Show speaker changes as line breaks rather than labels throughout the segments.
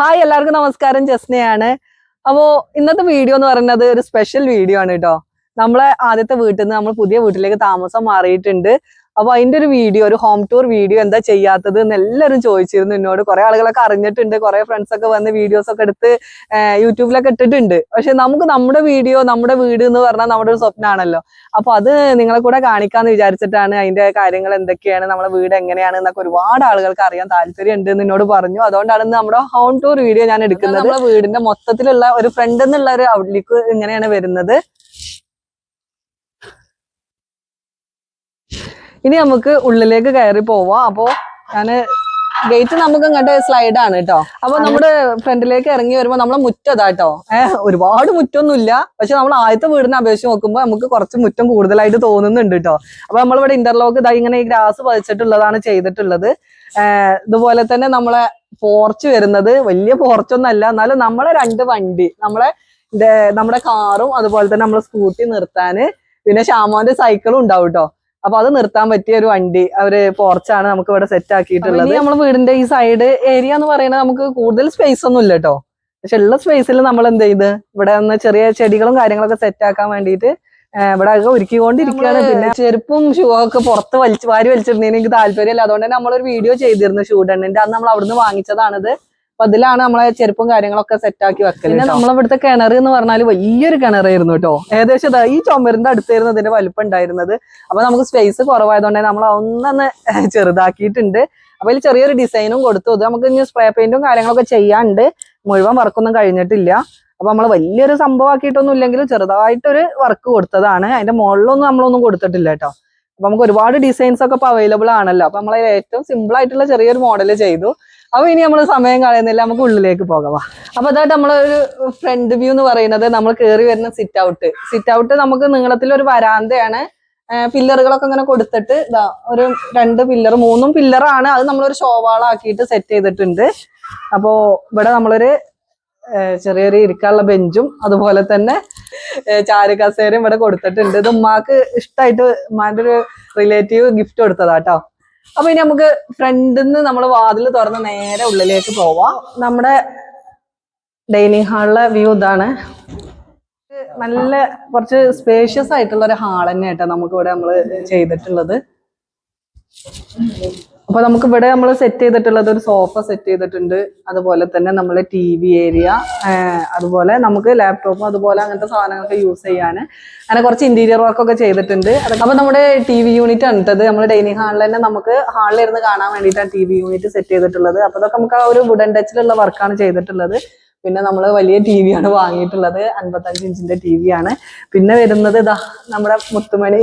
Hi എല്ലാവർക്കും നമസ്കാരം. ജസ്നയാണ്. അപ്പോ ഇന്നത്തെ വീഡിയോ എന്ന് പറയുന്നത് ഒരു സ്പെഷ്യൽ വീഡിയോ ആണ് കേട്ടോ നമ്മളെ ആദ്യത്തെ വീട്ടിൽ നിന്ന് നമ്മൾ പുതിയ വീട്ടിലേക്ക് താമസം മാറിയിട്ടുണ്ട്. അപ്പൊ അതിന്റെ ഒരു വീഡിയോ ഒരു ഹോം ടൂർ വീഡിയോ എന്താ ചെയ്യാത്തത് എന്ന് എല്ലാവരും ചോദിച്ചിരുന്നു എന്നോട്. കുറെ ആളുകളൊക്കെ അറിഞ്ഞിട്ടുണ്ട് കുറെ ഫ്രണ്ട്സ് ഒക്കെ വന്ന് വീഡിയോസ് ഒക്കെ എടുത്ത് യൂട്യൂബിലൊക്കെ ഇട്ടിട്ടുണ്ട്. പക്ഷെ നമുക്ക് നമ്മുടെ വീഡിയോ നമ്മുടെ വീട് എന്ന് പറഞ്ഞാൽ നമ്മുടെ ഒരു സ്വപ്നമാണല്ലോ അപ്പൊ അത് നിങ്ങളെ കൂടെ കാണിക്കാന്ന് വിചാരിച്ചിട്ടാണ് അതിന്റെ കാര്യങ്ങൾ എന്തൊക്കെയാണ് നമ്മുടെ വീട് എങ്ങനെയാണ് എന്നൊക്കെ ഒരുപാട് ആളുകൾക്ക് അറിയാൻ താല്പര്യം ഉണ്ട് എന്ന് എന്നോട് പറഞ്ഞു. അതുകൊണ്ടാണ് നമ്മുടെ ഹോം ടൂർ വീഡിയോ ഞാൻ എടുക്കുന്നത്. നമ്മുടെ വീടിന്റെ മൊത്തത്തിലുള്ള ഒരു ഫ്രണ്ട് എന്നുള്ള ഒരു ഔട്ട്ലുക്ക് ഇങ്ങനെയാണ് വരുന്നത്. ഇനി നമുക്ക് ഉള്ളിലേക്ക് കയറി പോവാം. അപ്പോ ഞാൻ ഗേറ്റ് നമുക്ക് ഇങ്ങോട്ട് സ്ലൈഡ് ആണ് കേട്ടോ അപ്പൊ നമ്മുടെ ഫ്രണ്ടിലേക്ക് ഇറങ്ങി വരുമ്പോ നമ്മളെ മുറ്റതാ കേട്ടോ ഏഹ് ഒരുപാട് മുറ്റൊന്നുമില്ല. പക്ഷെ നമ്മൾ ആദ്യത്തെ വീടിനെ അപേക്ഷിച്ച് നോക്കുമ്പോൾ നമുക്ക് കുറച്ച് മുറ്റം കൂടുതലായിട്ട് തോന്നുന്നുണ്ട് കേട്ടോ അപ്പൊ നമ്മളിവിടെ ഇന്റർലോക്ക് ഇതാ ഇങ്ങനെ ഈ ഗ്രാസ് പതിച്ചിട്ടുള്ളതാണ് ചെയ്തിട്ടുള്ളത്. ഏഹ് ഇതുപോലെ തന്നെ നമ്മളെ പോർച്ച് വരുന്നത് വലിയ പോർച്ചൊന്നല്ല എന്നാലും നമ്മളെ രണ്ട് വണ്ടി നമ്മളെ നമ്മുടെ കാറും അതുപോലെ തന്നെ നമ്മളെ സ്കൂട്ടി നിർത്താന്. പിന്നെ ഷാമോന്റെ സൈക്കിളും ഉണ്ടാവും കേട്ടോ അപ്പൊ അത് നിർത്താൻ പറ്റിയ ഒരു വണ്ടി. അവർ പോർച്ചാണ് നമുക്ക് ഇവിടെ സെറ്റ് ആക്കിയിട്ടുള്ളത്. നമ്മുടെ വീടിന്റെ ഈ സൈഡ് ഏരിയ എന്ന് പറയുന്നത് നമുക്ക് കൂടുതൽ സ്പേസ് ഒന്നും ഇല്ല കേട്ടോ പക്ഷെ ഉള്ള സ്പേസിൽ നമ്മൾ എന്ത് ചെയ്ത്? ഇവിടെ നിന്ന് ചെറിയ ചെടികളും കാര്യങ്ങളൊക്കെ സെറ്റ് ആക്കാൻ വേണ്ടിയിട്ട് ഇവിടെ ഒക്കെ ഒരുക്കിക്കൊണ്ടിരിക്കുകയാണ്. പിന്നെ ചെരുപ്പും ഷൂ ഒക്കെ പുറത്ത് വലിച്ചു വാരി വലിച്ചിരുന്നതിന് എനിക്ക് താല്പര്യമില്ല. അതുകൊണ്ട് തന്നെ നമ്മളൊരു വീഡിയോ ചെയ്തിരുന്നു ഷൂ ഡണ്ണിന്റെ അന്ന് നമ്മൾ അവിടുന്ന് വാങ്ങിച്ചതാണിത്. അപ്പൊ അതിലാണ് നമ്മളെ ചെരുപ്പും കാര്യങ്ങളൊക്കെ സെറ്റ് ആക്കി വെക്കുന്നത് പിന്നെ നമ്മളിവിടുത്തെ കിണർ എന്ന് പറഞ്ഞാൽ വലിയൊരു കിണറായിരുന്നു കേട്ടോ ഏകദേശം ഈ ചുമരിന്റെ അടുത്തായിരുന്നു ഇതിന്റെ വലുപ്പം ഉണ്ടായിരുന്നത്. അപ്പൊ നമുക്ക് സ്പേസ് കുറവായതുകൊണ്ട് നമ്മൾ ഒന്നൊന്ന് ചെറുതാക്കിയിട്ടുണ്ട്. അപ്പൊ അതിൽ ചെറിയൊരു ഡിസൈനും കൊടുത്തു. അത് നമുക്ക് ഇനി സ്പ്രേ പെയിന്റും കാര്യങ്ങളൊക്കെ ചെയ്യാണ്ട് മുഴുവൻ വർക്കൊന്നും കഴിഞ്ഞിട്ടില്ല. അപ്പൊ നമ്മൾ വലിയൊരു സംഭവമാക്കിയിട്ടൊന്നും ഇല്ലെങ്കിലും ചെറുതായിട്ടൊരു വർക്ക് കൊടുത്തതാണ്. അതിന്റെ മുകളിലൊന്നും നമ്മളൊന്നും കൊടുത്തിട്ടില്ല കേട്ടോ അപ്പൊ നമുക്ക് ഒരുപാട് ഡിസൈൻസ് ഒക്കെ ഇപ്പൊ അവൈലബിൾ ആണല്ലോ. അപ്പൊ നമ്മൾ ഏറ്റവും സിമ്പിൾ ആയിട്ടുള്ള ചെറിയൊരു മോഡൽ ചെയ്തു. അപ്പൊ ഇനി നമ്മൾ സമയം കളയുന്നില്ല നമുക്ക് ഉള്ളിലേക്ക് പോകാം. അപ്പൊ അതായിട്ട് നമ്മളൊരു ഫ്രണ്ട് വ്യൂ എന്ന് പറയുന്നത് നമ്മൾ കയറി വരുന്ന സിറ്റ് ഔട്ട് സിറ്റ് ഔട്ട് നമുക്ക് നീളത്തിൽ ഒരു വരാന്തയാണ്. പില്ലറുകളൊക്കെ ഇങ്ങനെ കൊടുത്തിട്ട് ഇതാ ഒരു രണ്ട് പില്ലർ മൂന്നും പില്ലറാണ്. അത് നമ്മളൊരു ഷോവാളാക്കിയിട്ട് സെറ്റ് ചെയ്തിട്ടുണ്ട്. അപ്പോ ഇവിടെ നമ്മളൊരു ചെറിയ ചെറിയൊരു ഇരിക്കാനുള്ള ബെഞ്ചും അതുപോലെ തന്നെ ചാരു കസേരയും ഇവിടെ കൊടുത്തിട്ടുണ്ട്. ഇത് ഉമ്മാക്ക് ഇഷ്ടമായിട്ട് ഉമ്മാന്റെ ഒരു റിലേറ്റീവ് ഗിഫ്റ്റ് കൊടുത്തതാ കേട്ടോ അപ്പൊ ഇനി നമുക്ക് ഫ്രണ്ടിൽ നിന്ന് നമ്മൾ വാതിൽ തുറന്ന് നേരെ ഉള്ളിലേക്ക് പോവാം. നമ്മുടെ ഡൈനിങ് ഹാളിലെ വ്യൂ ഇതാണ്. നല്ല കുറച്ച് സ്പേഷ്യസ് ആയിട്ടുള്ള ഒരു ഹാൾ തന്നെ ആയിട്ടാണ് നമുക്ക് ഇവിടെ നമ്മൾ ചെയ്തിട്ടുള്ളത്. അപ്പൊ നമുക്ക് ഇവിടെ നമ്മൾ സെറ്റ് ചെയ്തിട്ടുള്ളത് ഒരു സോഫ സെറ്റ് ചെയ്തിട്ടുണ്ട്. അതുപോലെ തന്നെ നമ്മൾ ടി വി ഏരിയ അതുപോലെ നമുക്ക് ലാപ്ടോപ്പും അതുപോലെ അങ്ങനത്തെ സാധനങ്ങളൊക്കെ യൂസ് ചെയ്യാൻ. അങ്ങനെ കുറച്ച് ഇന്റീരിയർ വർക്കൊക്കെ ചെയ്തിട്ടുണ്ട്. അപ്പൊ നമ്മുടെ ടി വി യൂണിറ്റ് ആണ് ഇട്ടത് നമ്മൾ ഡൈനിങ് ഹാളിൽ തന്നെ നമുക്ക് ഹാളിലിരുന്ന് കാണാൻ വേണ്ടിയിട്ടാണ് ടി വി യൂണിറ്റ് സെറ്റ് ചെയ്തിട്ടുള്ളത്. അപ്പൊ അതൊക്കെ നമുക്ക് ആ ഒരു വുഡൻ ടച്ചിലുള്ള വർക്കാണ് ചെയ്തിട്ടുള്ളത്. പിന്നെ നമ്മൾ വലിയ ടി വി ആണ് വാങ്ങിയിട്ടുള്ളത്. അൻപത്തഞ്ച് ഇഞ്ചിന്റെ ടി വി ആണ്. പിന്നെ വരുന്നത് ഇതാ നമ്മുടെ മുത്തുമണി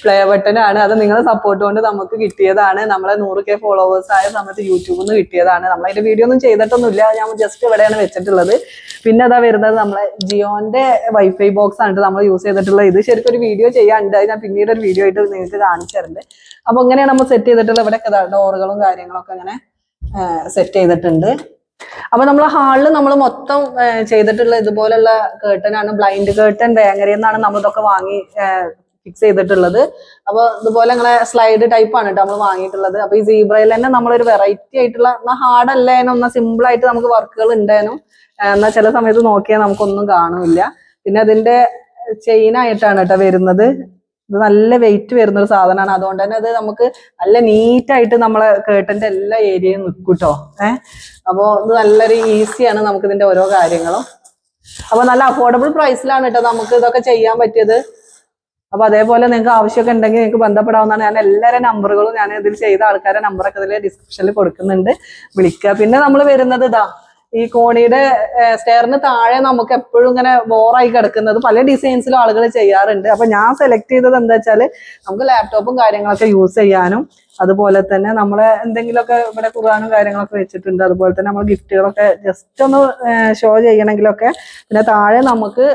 പ്ലേ ബട്ടൺ ആണ്. അത് നിങ്ങളെ സപ്പോർട്ട് കൊണ്ട് നമുക്ക് കിട്ടിയതാണ്. നമ്മളെ നൂറ് കെ ഫോളോവേഴ്സ് ആയ സമയത്ത് യൂട്യൂബിൽ നിന്ന് കിട്ടിയതാണ്. നമ്മൾ അതിന്റെ വീഡിയോ ഒന്നും ചെയ്തിട്ടൊന്നുമില്ല. ഞാൻ ജസ്റ്റ് ഇവിടെയാണ് വെച്ചിട്ടുള്ളത്. പിന്നെ അതാ വരുന്നത് നമ്മളെ ജിയോന്റെ വൈഫൈ ബോക്സ് ആണ് നമ്മൾ യൂസ് ചെയ്തിട്ടുള്ളത്. ഇത് ശരിക്കും ഒരു വീഡിയോ ചെയ്യാണ്ട് ഞാൻ പിന്നീട് ഒരു വീഡിയോ ആയിട്ട് നിങ്ങൾക്ക് കാണിച്ചു തരുന്നുണ്ട് അപ്പൊ ഇങ്ങനെയാണ് നമ്മൾ സെറ്റ് ചെയ്തിട്ടുള്ളത്. ഇവിടെ ഡോറുകളും കാര്യങ്ങളൊക്കെ അങ്ങനെ സെറ്റ് ചെയ്തിട്ടുണ്ട്. അപ്പൊ നമ്മൾ ഹാളിൽ നമ്മൾ മൊത്തം ചെയ്തിട്ടുള്ള ഇതുപോലുള്ള കേട്ടൻ ആണ്. ബ്ലൈൻഡ് കേട്ടൻ വേങ്ങരയിൽ നിന്നാണ് നമ്മൾ ഇതൊക്കെ വാങ്ങി ഫിക്സ് ചെയ്തിട്ടുള്ളത്. അപ്പൊ ഇതുപോലെ അങ്ങനെ സ്ലൈഡ് ടൈപ്പ് ആണ് കേട്ടോ നമ്മൾ വാങ്ങിയിട്ടുള്ളത്. അപ്പൊ ഈ സീബ്രയിൽ തന്നെ നമ്മളൊരു വെറൈറ്റി ആയിട്ടുള്ള എന്നാൽ ഹാർഡ് അല്ലേനും എന്നാൽ സിമ്പിൾ ആയിട്ട് നമുക്ക് വർക്കുകൾ ഉണ്ടേനും. എന്നാൽ ചില സമയത്ത് നോക്കിയാൽ നമുക്കൊന്നും കാണില്ല പിന്നെ അതിന്റെ ചെയിൻ ആയിട്ടാണ് കേട്ടോ വരുന്നത്. ഇത് നല്ല വെയിറ്റ് വരുന്ന ഒരു സാധനമാണ് അതുകൊണ്ട് തന്നെ അത് നമുക്ക് നല്ല നീറ്റ് ആയിട്ട് നമ്മളെ കേട്ടന്റെ എല്ലാ ഏരിയയും നിൽക്കും കേട്ടോ ഏഹ് അപ്പോൾ ഇത് നല്ലൊരു ഈസിയാണ് നമുക്ക് ഇതിന്റെ ഓരോ കാര്യങ്ങളും. അപ്പൊ നല്ല അഫോർഡബിൾ പ്രൈസിലാണ് കേട്ടോ നമുക്ക് ഇതൊക്കെ ചെയ്യാൻ പറ്റിയത്. അപ്പൊ അതേപോലെ നിങ്ങൾക്ക് ആവശ്യമൊക്കെ ഉണ്ടെങ്കിൽ നിങ്ങൾക്ക് ബന്ധപ്പെടാവുന്നതാണ്. ഞാൻ എല്ലാവരുടെ നമ്പറുകളും ഞാൻ ഇതിൽ ചെയ്ത ആൾക്കാരുടെ നമ്പറൊക്കെ ഇതിൽ ഡിസ്ക്രിപ്ഷനിൽ കൊടുക്കുന്നുണ്ട്. വിളിക്കുക പിന്നെ നമ്മൾ വരുന്നത് ഇതാ. ഈ കോണിയുടെ സ്റ്റെയറിന് താഴെ നമുക്ക് എപ്പോഴും ഇങ്ങനെ ബോറായി കിടക്കുന്നത് പല ഡിസൈൻസിലും ആളുകൾ ചെയ്യാറുണ്ട്. അപ്പൊ ഞാൻ സെലക്ട് ചെയ്തത് എന്താ വെച്ചാൽ നമുക്ക് ലാപ്ടോപ്പും കാര്യങ്ങളൊക്കെ യൂസ് ചെയ്യാനും അതുപോലെ തന്നെ നമ്മളെ എന്തെങ്കിലുമൊക്കെ ഇവിടെ കുറവാനും കാര്യങ്ങളൊക്കെ വെച്ചിട്ടുണ്ട്. അതുപോലെ തന്നെ നമ്മൾ ഗിഫ്റ്റുകളൊക്കെ ജസ്റ്റ് ഒന്ന് ഷോ ചെയ്യണമെങ്കിലൊക്കെ പിന്നെ താഴെ നമുക്ക്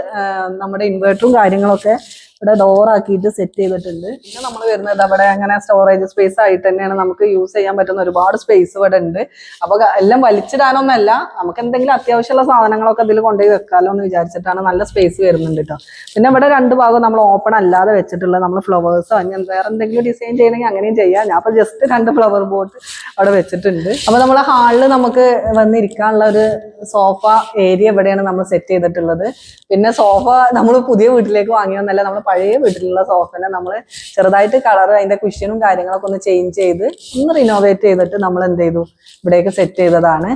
നമ്മുടെ ഇൻവേർട്ടറും കാര്യങ്ങളൊക്കെ ഇവിടെ ഡോർ ആക്കിയിട്ട് സെറ്റ് ചെയ്തിട്ടുണ്ട്. പിന്നെ നമ്മൾ വരുന്നത് അവിടെ അങ്ങനെ സ്റ്റോറേജ് സ്പേസ് ആയിട്ട് തന്നെയാണ് നമുക്ക് യൂസ് ചെയ്യാൻ പറ്റുന്ന ഒരുപാട് സ്പേസ് ഇവിടെ ഉണ്ട്. അപ്പൊ ക- എല്ലാം വലിച്ചിടാനൊന്നല്ല നമുക്ക് എന്തെങ്കിലും അത്യാവശ്യമുള്ള സാധനങ്ങളൊക്കെ ഇതിൽ കൊണ്ടുപോയി വെക്കാലോ എന്ന് വിചാരിച്ചിട്ടാണ് നല്ല സ്പേസ് വരുന്നുണ്ട് കേട്ടോ പിന്നെ ഇവിടെ രണ്ട് ഭാഗം നമ്മൾ ഓപ്പൺ അല്ലാതെ വെച്ചിട്ടുള്ളത് നമ്മൾ ഫ്ലവേഴ്സോ അങ്ങനെ വേറെ എന്തെങ്കിലും ഡിസൈൻ ചെയ്യണമെങ്കിൽ അങ്ങനെയും ചെയ്യാം. ഞാൻ അപ്പൊ ജസ്റ്റ് രണ്ട് ഫ്ലവർ ബോട്ട് അവിടെ വെച്ചിട്ടുണ്ട്. അപ്പൊ നമ്മളെ ഹാളിൽ നമുക്ക് വന്നിരിക്കാനുള്ള ഒരു സോഫ ഏരിയ ഇവിടെയാണ് നമ്മൾ സെറ്റ് ചെയ്തിട്ടുള്ളത്. പിന്നെ സോഫ നമ്മൾ പുതിയ വീട്ടിലേക്ക് വാങ്ങിയൊന്നല്ല നമ്മൾ പഴയ വീട്ടിലുള്ള സോഫനെ നമ്മൾ ചെറുതായിട്ട് കളർ അതിന്റെ കുഷ്യനും കാര്യങ്ങളൊക്കെ ഒന്ന് ചേഞ്ച് ചെയ്ത് ഒന്ന് റിനോവേറ്റ് ചെയ്തിട്ട് നമ്മൾ എന്ത് ചെയ്തു? ഇവിടേക്ക് സെറ്റ് ചെയ്തതാണ്.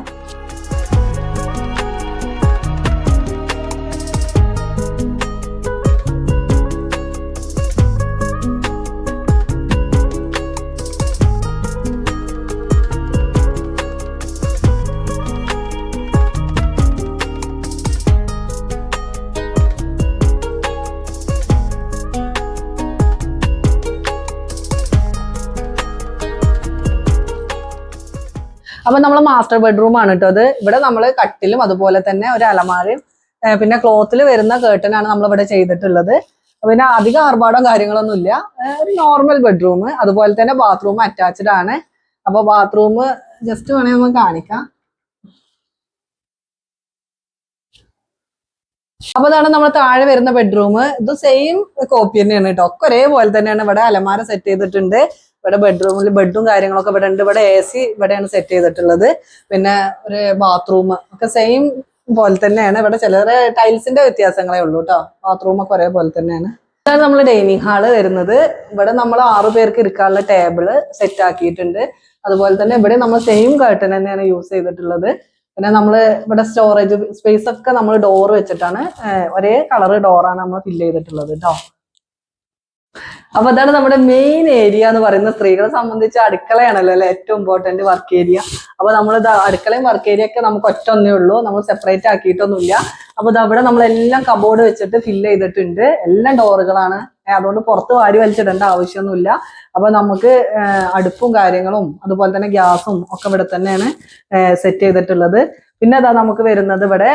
അപ്പൊ നമ്മൾ മാസ്റ്റർ ബെഡ്റൂം ആണ് കേട്ടോ അത്. ഇവിടെ നമ്മൾ കട്ടിലും അതുപോലെ തന്നെ ഒരു അലമാരയും പിന്നെ ക്ലോത്തിൽ വരുന്ന കേട്ടനാണ് നമ്മൾ ഇവിടെ ചെയ്തിട്ടുള്ളത്. പിന്നെ അധികം ആർഭാടം കാര്യങ്ങളൊന്നും ഇല്ല. ഒരു നോർമൽ ബെഡ്റൂം അതുപോലെ തന്നെ ബാത്റൂം അറ്റാച്ച്ഡ് ആണ്. അപ്പൊ ബാത്റൂം ജസ്റ്റ് വേണമെങ്കിൽ നമുക്ക് കാണിക്കാം. അപ്പൊ അതാണ് നമ്മൾ താഴെ വരുന്ന ബെഡ്റൂം ഇത് സെയിം കോപ്പി തന്നെയാണ് കേട്ടോ ഒക്കെ ഒരേപോലെ തന്നെയാണ് ഇവിടെ അലമാര സെറ്റ് ചെയ്തിട്ടുണ്ട്. ഇവിടെ ബെഡ്റൂമിൽ ബെഡും കാര്യങ്ങളൊക്കെ ഇവിടെ ഉണ്ട്. ഇവിടെ എ സി ഇവിടെയാണ് സെറ്റ് ചെയ്തിട്ടുള്ളത്. പിന്നെ ഒരു ബാത്റൂം ഒക്കെ സെയിം പോലെ തന്നെയാണ്. ഇവിടെ ചിലരെ ടൈൽസിന്റെ വ്യത്യാസങ്ങളേ ഉള്ളൂ കേട്ടോ ബാത്റൂം ഒക്കെ ഒരേപോലെ തന്നെയാണ്. ഇതാണ് നമ്മൾ ഡൈനിങ് ഹാൾ വരുന്നത്. ഇവിടെ നമ്മൾ ആറു പേർക്ക് ഇരിക്കാനുള്ള ടേബിൾ സെറ്റ് ആക്കിയിട്ടുണ്ട്. അതുപോലെ തന്നെ ഇവിടെ നമ്മൾ സെയിം കർട്ടൻ തന്നെയാണ് യൂസ് ചെയ്തിട്ടുള്ളത്. പിന്നെ നമ്മൾ ഇവിടെ സ്റ്റോറേജ് സ്പേസ് ഒക്കെ നമ്മൾ ഡോർ വെച്ചിട്ടാണ് ഒരേ കളർ ഡോറാണ് നമ്മൾ ഫില്ല് ചെയ്തിട്ടുള്ളത് കേട്ടോ അപ്പൊ അതാണ് നമ്മുടെ മെയിൻ ഏരിയ എന്ന് പറയുന്ന സ്ത്രീകളെ സംബന്ധിച്ച് അടുക്കളയാണല്ലോ അല്ലെ? ഏറ്റവും ഇമ്പോർട്ടന്റ് വർക്ക് ഏരിയ അപ്പൊ നമ്മൾ അടുക്കളയും വർക്ക് ഏരിയ ഒക്കെ നമുക്ക് ഒറ്റ ഒന്നേ ഉള്ളൂ. നമ്മൾ സെപ്പറേറ്റ് ആക്കിയിട്ടൊന്നുമില്ല. അപ്പൊ അവിടെ നമ്മളെല്ലാം കബോർഡ് വെച്ചിട്ട് ഫില്ല് ചെയ്തിട്ടുണ്ട്. എല്ലാം ഡോറുകളാണ് അതുകൊണ്ട് പുറത്ത് വാരി വലിച്ചിടേണ്ട ആവശ്യമൊന്നുമില്ല. അപ്പൊ നമുക്ക് അടുപ്പും കാര്യങ്ങളും അതുപോലെ തന്നെ ഗ്യാസും ഒക്കെ ഇവിടെ തന്നെയാണ് സെറ്റ് ചെയ്തിട്ടുള്ളത്. പിന്നെ അതാ നമുക്ക് വരുന്നത് ഇവിടെ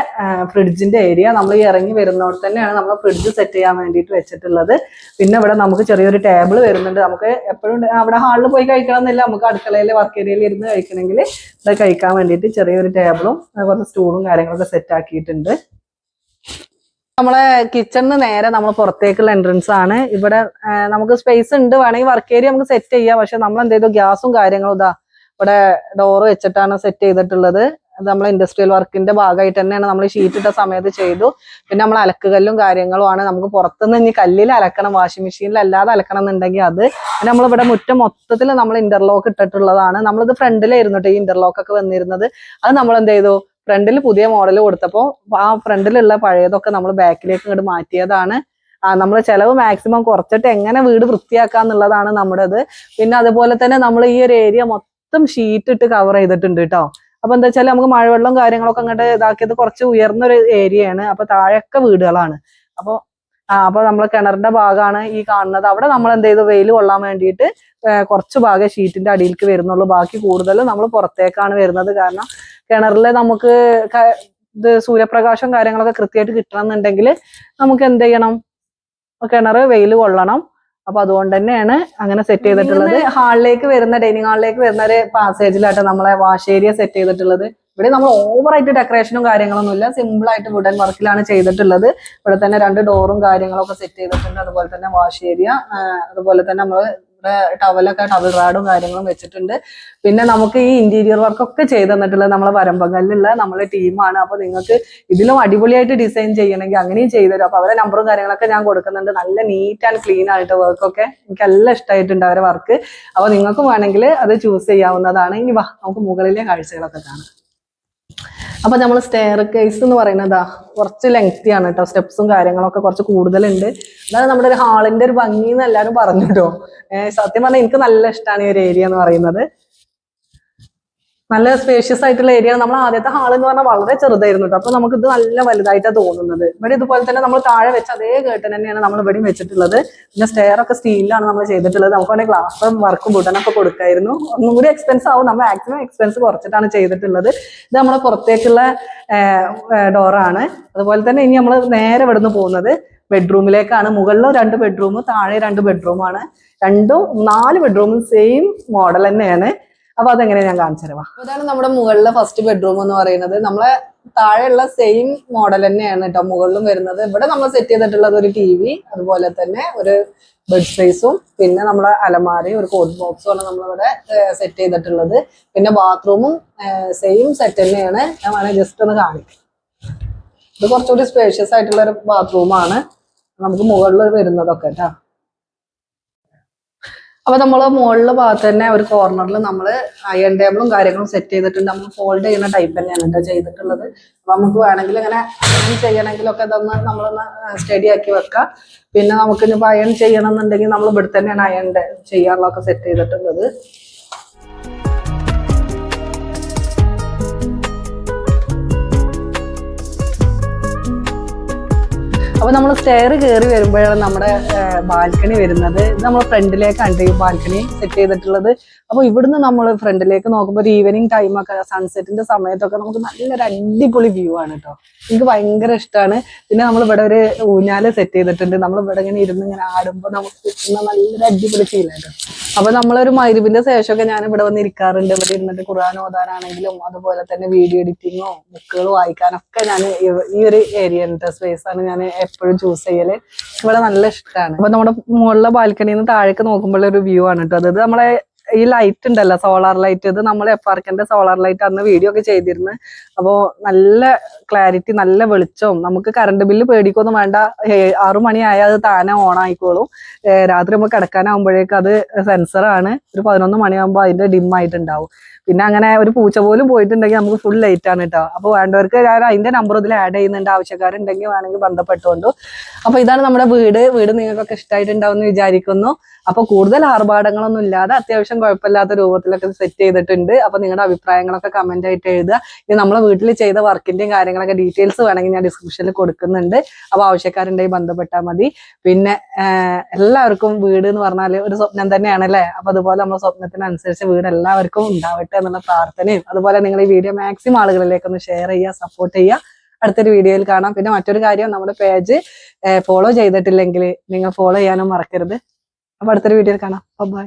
ഫ്രിഡ്ജിന്റെ ഏരിയ നമ്മൾ ഈ ഇറങ്ങി വരുന്നോട് തന്നെയാണ് നമ്മൾ ഫ്രിഡ്ജ് സെറ്റ് ചെയ്യാൻ വേണ്ടിയിട്ട് വെച്ചിട്ടുള്ളത്. പിന്നെ ഇവിടെ നമുക്ക് ചെറിയൊരു ടേബിൾ വരുന്നുണ്ട്. നമുക്ക് എപ്പോഴും അവിടെ ഹാളിൽ പോയി കഴിക്കണം എന്നില്ല. നമുക്ക് അടുക്കളയിൽ വർക്ക് ഏരിയയിൽ ഇരുന്ന് കഴിക്കണമെങ്കിൽ ഇവിടെ കഴിക്കാൻ വേണ്ടിയിട്ട് ചെറിയൊരു ടേബിളും കുറച്ച് സ്റ്റൂളും കാര്യങ്ങളൊക്കെ സെറ്റ് ആക്കിയിട്ടുണ്ട്. നമ്മളെ കിച്ചണിന് നേരെ നമ്മൾ പുറത്തേക്കുള്ള എൻട്രൻസ് ആണ്. ഇവിടെ നമുക്ക് സ്പേസ് ഉണ്ട്. വേണമെങ്കിൽ വർക്ക് ഏരിയ നമുക്ക് സെറ്റ് ചെയ്യാം. പക്ഷെ നമ്മൾ എന്ത് ചെയ്തു? ഗ്യാസും കാര്യങ്ങളും ഇതാ ഇവിടെ ഡോറ് വെച്ചിട്ടാണ് സെറ്റ് ചെയ്തിട്ടുള്ളത്. അത് നമ്മൾ ഇൻഡസ്ട്രിയൽ വർക്കിന്റെ ഭാഗമായിട്ട് തന്നെയാണ് നമ്മൾ ഷീറ്റ് ഇട്ട സമയത്ത് ചെയ്തു. പിന്നെ നമ്മൾ അലക്കുകല്ലും കാര്യങ്ങളും ആണ്. നമുക്ക് പുറത്തുനിന്ന് ഇനി കല്ലിൽ അലക്കണം വാഷിംഗ് മെഷീനിൽ അല്ലാതെ അലക്കണം എന്നുണ്ടെങ്കിൽ അത്. പിന്നെ നമ്മളിവിടെ മുറ്റം മൊത്തത്തിൽ നമ്മൾ ഇന്റർലോക്ക് ഇട്ടിട്ടുള്ളതാണ്. നമ്മളിത് ഫ്രണ്ടിലായിരുന്നു ഈ ഇന്റർലോക്ക് ഒക്കെ വന്നിരുന്നത്. അത് നമ്മൾ എന്ത് ചെയ്തു? ഫ്രണ്ടിൽ പുതിയ മോഡൽ കൊടുത്തപ്പോൾ ആ ഫ്രണ്ടിലുള്ള പഴയതൊക്കെ നമ്മൾ ബാക്കിലേക്ക് ഇങ്ങോട്ട് മാറ്റിയതാണ്. നമ്മൾ ചിലവ് മാക്സിമം കുറച്ചിട്ട് എങ്ങനെ വീട് വൃത്തിയാക്കാന്നുള്ളതാണ് നമ്മുടേത്. പിന്നെ അതുപോലെ തന്നെ നമ്മൾ ഈ ഒരു ഏരിയ മൊത്തം ഷീറ്റ് ഇട്ട് കവർ ചെയ്തിട്ടുണ്ട് കേട്ടോ അപ്പൊ എന്താ വെച്ചാൽ നമുക്ക് മഴവെള്ളം കാര്യങ്ങളൊക്കെ അങ്ങോട്ട് ഇതാക്കിയത് കുറച്ച് ഉയർന്നൊരു ഏരിയയാണ് അപ്പൊ താഴെയൊക്കെ വീടുകളാണ്. അപ്പൊ ആ അപ്പൊ നമ്മൾ കിണറിന്റെ ഭാഗമാണ് ഈ കാണുന്നത്. അവിടെ നമ്മൾ എന്ത് ചെയ്തു? വെയിൽ കൊള്ളാൻ വേണ്ടിയിട്ട് കുറച്ച് ഭാഗം ഷീറ്റിന്റെ അടിയിലേക്ക് വരുന്നുള്ളൂ. ബാക്കി കൂടുതലും നമ്മൾ പുറത്തേക്കാണ് വരുന്നത്. കാരണം കിണറിൽ നമുക്ക് ഇത് സൂര്യപ്രകാശം കാര്യങ്ങളൊക്കെ കൃത്യമായിട്ട് കിട്ടണം എന്നുണ്ടെങ്കിൽ നമുക്ക് എന്ത് ചെയ്യണം? കിണർ വെയിൽ കൊള്ളണം. അപ്പൊ അതുകൊണ്ട് തന്നെയാണ് അങ്ങനെ സെറ്റ് ചെയ്തിട്ടുള്ളത്. ഹാളിലേക്ക് വരുന്ന ഡൈനിങ് ഹാളിലേക്ക് വരുന്ന ഒരു പാസേജിലായിട്ട് നമ്മളെ വാഷ് ഏരിയ സെറ്റ് ചെയ്തിട്ടുള്ളത്. ഇവിടെ നമ്മൾ ഓവറായിട്ട് ഡെക്കറേഷനും കാര്യങ്ങളൊന്നും ഇല്ല. സിമ്പിൾ ആയിട്ട് വുഡൻ വർക്കിലാണ് ചെയ്തിട്ടുള്ളത്. ഇവിടെ തന്നെ രണ്ട് ഡോറും കാര്യങ്ങളൊക്കെ സെറ്റ് ചെയ്തിട്ടുണ്ട്. അതുപോലെ തന്നെ വാഷ് ഏരിയ അതുപോലെ തന്നെ നമ്മൾ ഇവിടെ ടവലൊക്കെ ടവൽ റാഡും കാര്യങ്ങളും വെച്ചിട്ടുണ്ട്. പിന്നെ നമുക്ക് ഈ ഇന്റീരിയർ വർക്കൊക്കെ ചെയ്തു തന്നിട്ടുള്ളത് നമ്മളെ വരമ്പകല്ലുള്ള നമ്മളെ ടീമാണ് അപ്പൊ നിങ്ങൾക്ക് ഇതിലും അടിപൊളിയായിട്ട് ഡിസൈൻ ചെയ്യണമെങ്കിൽ അങ്ങനെയും ചെയ്തുതരും അപ്പൊ അവരെ നമ്പറും കാര്യങ്ങളൊക്കെ ഞാൻ കൊടുക്കുന്നുണ്ട്. നല്ല നീറ്റ് ആൻഡ് ക്ലീൻ ആയിട്ട് വർക്കൊക്കെ എനിക്ക് എല്ലാം ഇഷ്ടമായിട്ടുണ്ട് അവരെ വർക്ക് അപ്പൊ നിങ്ങൾക്കും വേണമെങ്കിൽ അത് ചൂസ് ചെയ്യാവുന്നതാണ്. ഇനി വാ നമുക്ക് മുകളിലെ കാഴ്ചകളൊക്കെ കാണാം. അപ്പൊ നമ്മൾ സ്റ്റെയർ കേസ് എന്ന് പറയുന്നതാ കുറച്ച് ലെങ്തി ആണ് കേട്ടോ സ്റ്റെപ്സും കാര്യങ്ങളൊക്കെ കുറച്ച് കൂടുതലുണ്ട്. അതാണ് നമ്മുടെ ഒരു ഹാളിന്റെ ഒരു ഭംഗി എന്ന് എല്ലാവരും പറഞ്ഞു കേട്ടോ സത്യം പറഞ്ഞാൽ എനിക്ക് നല്ല ഇഷ്ടമാണ് ഈ ഒരു ഏരിയ എന്ന് പറയുന്നത്. നല്ല സ്പേഷ്യസ് ആയിട്ടുള്ള ഏരിയ നമ്മൾ ആദ്യത്തെ ഹാൾ എന്ന് പറഞ്ഞാൽ വളരെ ചെറുതായിരുന്നു കേട്ടോ അപ്പൊ നമുക്ക് ഇത് നല്ല വലുതായിട്ടാണ് തോന്നുന്നത്. ഇവിടെ ഇതുപോലെ തന്നെ നമ്മൾ താഴെ വെച്ച അതേ കേട്ടൻ തന്നെയാണ് നമ്മൾ ഇവിടെയും വെച്ചിട്ടുള്ളത്. പിന്നെ സ്റ്റെയർ ഒക്കെ സ്റ്റീലിലാണ് നമ്മൾ ചെയ്തിട്ടുള്ളത്. നമുക്ക് വേണമെങ്കിൽ ഗ്ലാസും വർക്കും ബുട്ടനൊക്കെ കൊടുക്കായിരുന്നു. ഒന്നും കൂടി എക്സ്പെൻസ് ആവും. നമ്മൾ മാക്സിമം എക്സ്പെൻസ് കുറച്ചിട്ടാണ് ചെയ്തിട്ടുള്ളത്. ഇത് നമ്മുടെ പുറത്തേക്കുള്ള ഡോറാണ് അതുപോലെ തന്നെ ഇനി നമ്മൾ നേരെ ഇവിടുന്ന് പോകുന്നത് ബെഡ്റൂമിലേക്കാണ് മുകളിലും രണ്ട് ബെഡ്റൂം താഴെ രണ്ട് ബെഡ്റൂമാണ് രണ്ടും നാല് ബെഡ്റൂമും സെയിം മോഡൽ തന്നെയാണ്. അപ്പൊ അതെങ്ങനെ ഞാൻ കാണിച്ചു തരാം അതാണ് നമ്മുടെ മുകളിലെ ഫസ്റ്റ് ബെഡ്റൂം എന്ന് പറയുന്നത്. നമ്മളെ താഴെയുള്ള സെയിം മോഡൽ തന്നെയാണ് കേട്ടോ മുകളിലും വരുന്നത്. ഇവിടെ നമ്മൾ സെറ്റ് ചെയ്തിട്ടുള്ളത് ഒരു ടി വി അതുപോലെ തന്നെ ഒരു ബെഡ് സ്പേസും പിന്നെ നമ്മളെ അലമാരി ഒരു കോഡ് ബോക്സും ആണ് നമ്മളിവിടെ സെറ്റ് ചെയ്തിട്ടുള്ളത്. പിന്നെ ബാത്റൂമും സെയിം സെറ്റ് തന്നെയാണ്. ഞാൻ വേണമെങ്കിൽ ജസ്റ്റ് ഒന്ന് കാണിക്കാം. ഇത് കുറച്ചുകൂടി സ്പേഷ്യസ് ആയിട്ടുള്ള ഒരു ബാത്റൂമാണ് നമുക്ക് മുകളിൽ വരുന്നതൊക്കെ കേട്ടോ അപ്പൊ നമ്മൾ മുകളിലെ ഭാഗത്ത് തന്നെ ഒരു കോർണറിൽ നമ്മൾ അയൺ ടേബിളും കാര്യങ്ങളും സെറ്റ് ചെയ്തിട്ടുണ്ട്. നമ്മൾ ഫോൾഡ് ചെയ്യുന്ന ടൈപ്പ് തന്നെയാണ് കേട്ടോ ചെയ്തിട്ടുള്ളത്. അപ്പൊ നമുക്ക് വേണമെങ്കിൽ ഇങ്ങനെ അയൺ ചെയ്യണമെങ്കിലൊക്കെ ഇതൊന്ന് നമ്മളൊന്ന് സ്റ്റഡി ആക്കി വെക്കാം. പിന്നെ നമുക്ക് ഇനി അയൺ ചെയ്യണം എന്നുണ്ടെങ്കിൽ നമ്മൾ ഇവിടെ തന്നെയാണ് അയൺ ചെയ്യാനുള്ളതൊക്കെ സെറ്റ് ചെയ്തിട്ടുള്ളത്. അപ്പൊ നമ്മൾ സ്റ്റെയർ കയറി വരുമ്പോഴാണ് നമ്മുടെ ബാൽക്കണി വരുന്നത്. നമ്മൾ നമ്മൾ ഫ്രണ്ടിലേക്കാണ് ഈ ബാൽക്കണി സെറ്റ് ചെയ്തിട്ടുള്ളത്. അപ്പോൾ ഇവിടുന്ന് നമ്മൾ ഫ്രണ്ടിലേക്ക് നോക്കുമ്പോൾ ഒരു ഈവനിങ് ടൈമൊക്കെ സൺസെറ്റിന്റെ സമയത്തൊക്കെ നമുക്ക് നല്ലൊരു അടിപൊളി വ്യൂ ആണ് കേട്ടോ എനിക്ക് ഭയങ്കര ഇഷ്ടമാണ് പിന്നെ നമ്മൾ ഇവിടെ ഒരു ഊഞ്ഞാൽ സെറ്റ് ചെയ്തിട്ടുണ്ട്. നമ്മൾ ഇവിടെ ഇങ്ങനെ ഇരുന്ന് ഇങ്ങനെ ആടുമ്പോൾ നമുക്ക് കിട്ടുന്ന നല്ലൊരു അടിപൊളി അപ്പോൾ അപ്പൊ നമ്മളൊരു മരുവിന്റെ ശേഷമൊക്കെ ഞാൻ ഇവിടെ വന്ന് ഇരിക്കാറുണ്ട്. ഇവിടെ ഇരുന്നിട്ട് ഖുർആൻ ഓതാനാണെങ്കിലും അതുപോലെ തന്നെ വീഡിയോ എഡിറ്റിങ്ങോ ബുക്കുകൾ വായിക്കാനൊക്കെ ഞാൻ ഈ ഒരു ഏരിയ സ്പേസ് ആണ് ഞാൻ എപ്പോഴും ചൂസ് ചെയ്യൽ. ഇവിടെ നല്ല ഇഷ്ടമാണ് അപ്പൊ നമ്മുടെ മുകളിലെ ബാൽക്കണിയിൽ നിന്ന് താഴേക്ക് നോക്കുമ്പോഴുള്ള ഒരു വ്യൂ ആണ് കേട്ടോ അതായത് നമ്മളെ ഈ ലൈറ്റ് ഉണ്ടല്ലോ സോളാർ ലൈറ്റ് ഇത് നമ്മൾ എഫ് ആർക്കിന്റെ സോളാർ ലൈറ്റ് അന്ന് വീഡിയോ ഒക്കെ ചെയ്തിരുന്നു. അപ്പോൾ നല്ല ക്ലാരിറ്റി നല്ല വെളിച്ചവും. നമുക്ക് കറണ്ട് ബില്ല് പേടിക്കൊന്നും വേണ്ട. ആറു മണിയായാൽ അത് താനെ ഓൺ ആയിക്കോളും. രാത്രി നമ്മൾ കിടക്കാനാകുമ്പോഴേക്ക് അത് സെൻസറാണ് ഒരു പതിനൊന്ന് മണിയാകുമ്പോൾ അതിന്റെ ഡിം ആയിട്ടുണ്ടാവും. പിന്നെ അങ്ങനെ ഒരു പൂച്ച പോലും പോയിട്ടുണ്ടെങ്കിൽ നമുക്ക് ഫുൾ ലൈറ്റ് ആണ് കേട്ടോ അപ്പോൾ വേണ്ടവർക്ക് ഞാൻ അതിന്റെ നമ്പർ ഇതിൽ ആഡ് ചെയ്യുന്നുണ്ട്. ആവശ്യക്കാരുണ്ടെങ്കിൽ വേണമെങ്കിൽ ബന്ധപ്പെട്ടുകൊണ്ടു. അപ്പോൾ ഇതാണ് നമ്മുടെ വീട്. വീട് നിങ്ങൾക്കൊക്കെ ഇഷ്ടമായിട്ടുണ്ടാവും എന്ന് വിചാരിക്കുന്നു. അപ്പൊ കൂടുതൽ ആർഭാടങ്ങളൊന്നും ഇല്ലാതെ അത്യാവശ്യം കുഴപ്പമില്ലാത്ത രൂപത്തിലൊക്കെ സെറ്റ് ചെയ്തിട്ടുണ്ട്. അപ്പൊ നിങ്ങളുടെ അഭിപ്രായങ്ങളൊക്കെ കമന്റ് ആയിട്ട് എഴുതുക. ഇനി നമ്മളെ വീട്ടിൽ ചെയ്ത വർക്കിന്റെയും കാര്യങ്ങളൊക്കെ ഡീറ്റെയിൽസ് വേണമെങ്കിൽ ഞാൻ ഡിസ്ക്രിപ്ഷനിൽ കൊടുക്കുന്നുണ്ട്. അപ്പൊ ആവശ്യക്കാരുണ്ടെങ്കിൽ ബന്ധപ്പെട്ടാൽ മതി. പിന്നെ എല്ലാവർക്കും വീട് എന്ന് പറഞ്ഞാൽ ഒരു സ്വപ്നം തന്നെയാണ് അല്ലേ? അപ്പൊ അതുപോലെ നമ്മുടെ സ്വപ്നത്തിനനുസരിച്ച് വീട് എല്ലാവർക്കും ഉണ്ടാവട്ടെ എന്നുള്ള പ്രാർത്ഥനയും. അതുപോലെ നിങ്ങൾ ഈ വീഡിയോ മാക്സിമം ആളുകളിലേക്ക് ഒന്ന് ഷെയർ ചെയ്യുക സപ്പോർട്ട് ചെയ്യുക. അടുത്തൊരു വീഡിയോയിൽ കാണാം. പിന്നെ മറ്റൊരു കാര്യം നമ്മുടെ പേജ് ഫോളോ ചെയ്തിട്ടില്ലെങ്കിൽ നിങ്ങൾ ഫോളോ ചെയ്യാനും മറക്കരുത്. അപ്പൊ അടുത്തൊരു വീഡിയോയിൽ കാണാം. ബൈ